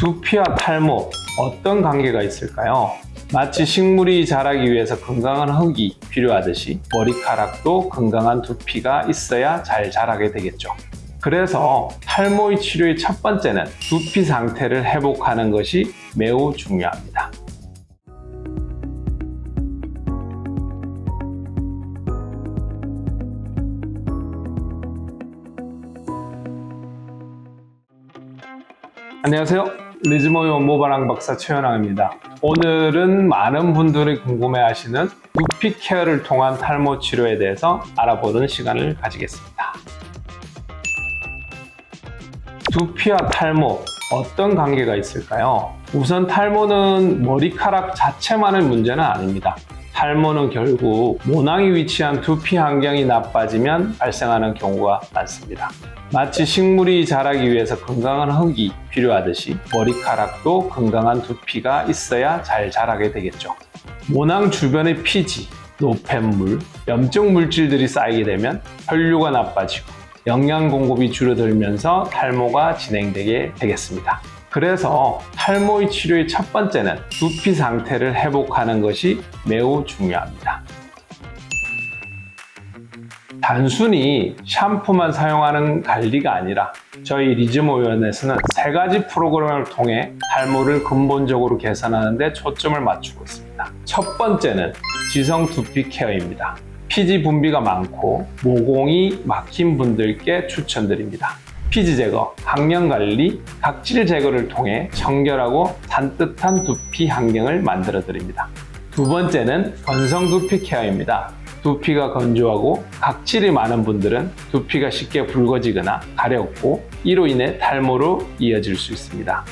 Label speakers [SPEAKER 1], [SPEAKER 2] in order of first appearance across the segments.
[SPEAKER 1] 두피와 탈모 어떤 관계가 있을까요? 마치 식물이 자라기 위해서 건강한 흙이 필요하듯이 머리카락도 건강한 두피가 있어야 잘 자라게 되겠죠. 그래서 탈모의 치료의 첫 번째는 두피 상태를 회복하는 것이 매우 중요합니다. 안녕하세요. 리즈모의 모바랑 박사 최현왕입니다. 오늘은 많은 분들이 궁금해하시는 두피 케어를 통한 탈모 치료에 대해서 알아보는 시간을 가지겠습니다. 두피와 탈모 어떤 관계가 있을까요? 우선 탈모는 머리카락 자체만의 문제는 아닙니다. 탈모는 결국 모낭이 위치한 두피 환경이 나빠지면 발생하는 경우가 많습니다. 마치 식물이 자라기 위해서 건강한 흙이 필요하듯이 머리카락도 건강한 두피가 있어야 잘 자라게 되겠죠. 모낭 주변의 피지, 노폐물, 염증 물질들이 쌓이게 되면 혈류가 나빠지고 영양 공급이 줄어들면서 탈모가 진행되게 되겠습니다. 그래서 탈모의 치료의 첫 번째는 두피 상태를 회복하는 것이 매우 중요합니다. 단순히 샴푸만 사용하는 관리가 아니라 저희 리즈모위원회에서는 세 가지 프로그램을 통해 탈모를 근본적으로 개선하는 데 초점을 맞추고 있습니다. 첫 번째는 지성 두피 케어입니다. 피지 분비가 많고 모공이 막힌 분들께 추천드립니다. 피지 제거, 항염 관리, 각질 제거를 통해 청결하고 산뜻한 두피 환경을 만들어 드립니다. 두 번째는 건성 두피 케어입니다. 두피가 건조하고 각질이 많은 분들은 두피가 쉽게 붉어지거나 가렵고 이로 인해 탈모로 이어질 수 있습니다.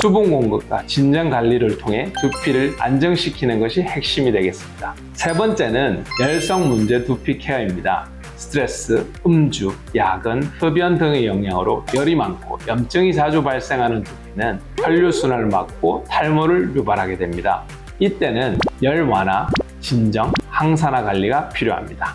[SPEAKER 1] 수분 공급과 진정 관리를 통해 두피를 안정시키는 것이 핵심이 되겠습니다. 세 번째는 열성 문제 두피 케어입니다. 스트레스, 음주, 야근, 흡연 등의 영향으로 열이 많고 염증이 자주 발생하는 두피는 혈류순환을 막고 탈모를 유발하게 됩니다. 이때는 열 완화, 진정, 항산화 관리가 필요합니다.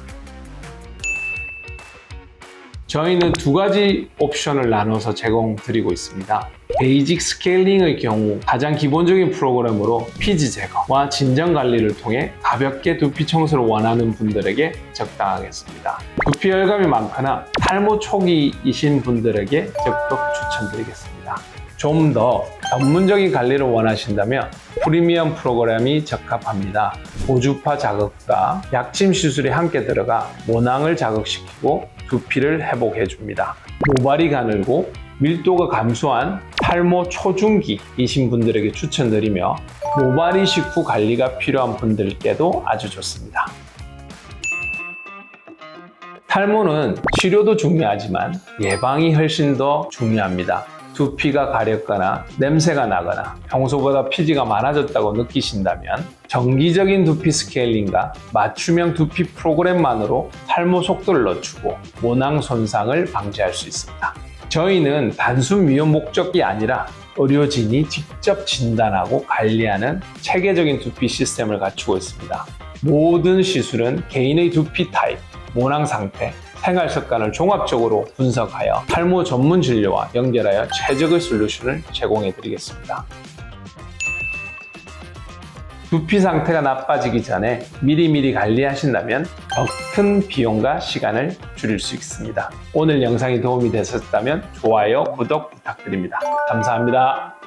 [SPEAKER 1] 저희는 두 가지 옵션을 나눠서 제공드리고 있습니다. 베이직 스케일링의 경우 가장 기본적인 프로그램으로 피지 제거와 진정 관리를 통해 가볍게 두피 청소를 원하는 분들에게 적당하겠습니다. 두피 열감이 많거나 탈모 초기이신 분들에게 적극 추천드리겠습니다. 좀 더 전문적인 관리를 원하신다면 프리미엄 프로그램이 적합합니다. 고주파 자극과 약침 시술이 함께 들어가 모낭을 자극시키고 두피를 회복해 줍니다. 모발이 가늘고 밀도가 감소한 탈모 초중기이신 분들에게 추천드리며 모발 이 식 후 관리가 필요한 분들께도 아주 좋습니다. 탈모는 치료도 중요하지만 예방이 훨씬 더 중요합니다. 두피가 가렵거나 냄새가 나거나 평소보다 피지가 많아졌다고 느끼신다면 정기적인 두피 스케일링과 맞춤형 두피 프로그램만으로 탈모 속도를 늦추고 모낭 손상을 방지할 수 있습니다. 저희는 단순 미용 목적이 아니라 의료진이 직접 진단하고 관리하는 체계적인 두피 시스템을 갖추고 있습니다. 모든 시술은 개인의 두피 타입, 모낭 상태, 생활 습관을 종합적으로 분석하여 탈모 전문 진료와 연결하여 최적의 솔루션을 제공해 드리겠습니다. 두피 상태가 나빠지기 전에 미리미리 관리하신다면 더 큰 비용과 시간을 줄일 수 있습니다. 오늘 영상이 도움이 되셨다면 좋아요, 구독 부탁드립니다. 감사합니다.